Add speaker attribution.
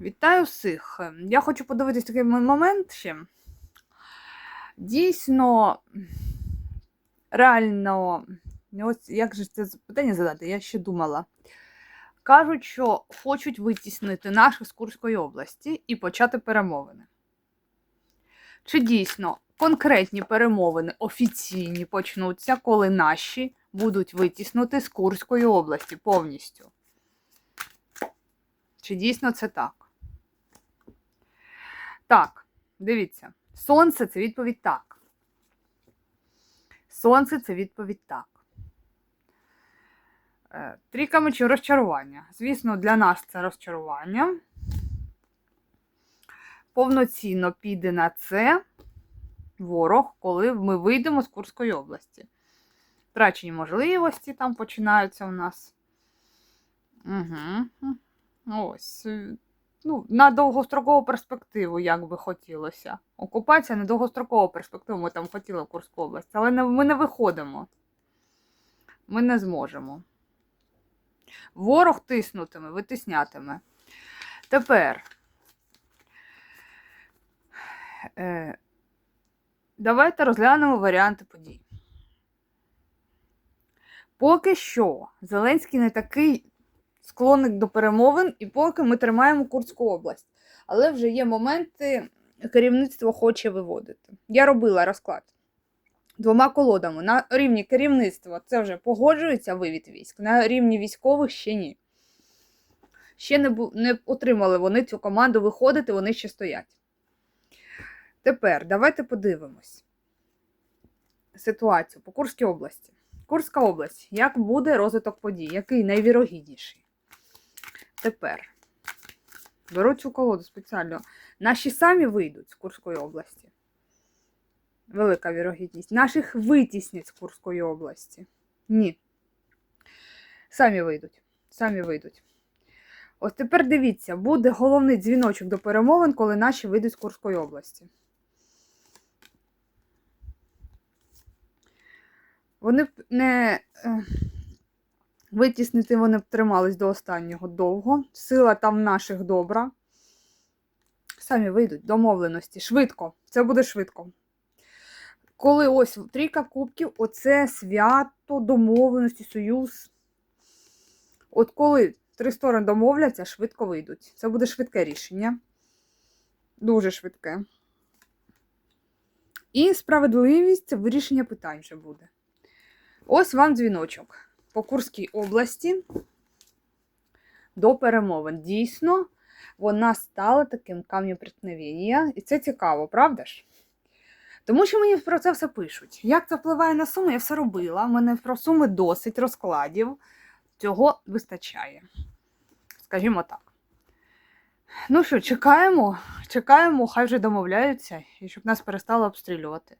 Speaker 1: Вітаю всіх. Я хочу подивитись такий момент ще. Дійсно, реально, ось як же це питання задати? Я ще думала. Кажуть, що хочуть витіснити наших з Курської області і почати перемовини. Чи дійсно конкретні перемовини офіційні почнуться, коли наші будуть витіснути з Курської області повністю? Чи дійсно це так? Так, дивіться. Сонце це відповідь так. Сонце це відповідь так. Е, Трійка мечів розчарування. Звісно, для нас це розчарування. Повноцінно піде на це ворог, коли ми вийдемо з Курської області. Втрачені можливості там починаються у нас. Угу. Ось. е, Ну, на довгострокову перспективу, як би хотілося. Окупація на довгострокову перспективу ми там хотіли в Курську область, але не, ми не виходимо. Ми не зможемо. Ворог тиснутиме, витиснятиме. Тепер. Е, давайте розглянемо варіанти подій. Поки що Зеленський не такий склонник до перемовин, і поки ми тримаємо Курську область. Але вже є моменти, керівництво хоче виводити. Я робила розклад двома колодами. На рівні керівництва це вже погоджується вивід військ, на рівні військових ще ні. Ще не, бу- не отримали вони цю команду виходити, вони ще стоять. Тепер давайте подивимось ситуацію по Курській області. Курська область. Як буде розвиток подій? Який найвірогідніший? Тепер беру цю колоду спеціально. Наші самі вийдуть з Курської області. Велика вірогідність. Наших витіснять з Курської області. Ні. Самі вийдуть. Самі вийдуть. Ось тепер дивіться, буде головний дзвіночок до перемовин, коли наші вийдуть з Курської області. Вони не е, витіснити вони б тримались до останнього довго. Сила там наших добра. Самі вийдуть домовленості. Швидко. Це буде швидко. Коли ось трійка кубків, оце свято, домовленості, союз. От коли три сторони домовляться, швидко вийдуть. Це буде швидке рішення. Дуже швидке. І справедливість це вирішення питань вже буде. Ось вам дзвіночок по Курській області до перемовин. Дійсно, вона стала таким камнем преткновення. І це цікаво, правда ж? Тому що мені про це все пишуть. Як це впливає на суми, я все робила. У мене про суми досить розкладів. Цього вистачає. Скажімо так. Ну що, чекаємо, чекаємо, хай вже домовляються, і щоб нас перестали обстрілювати.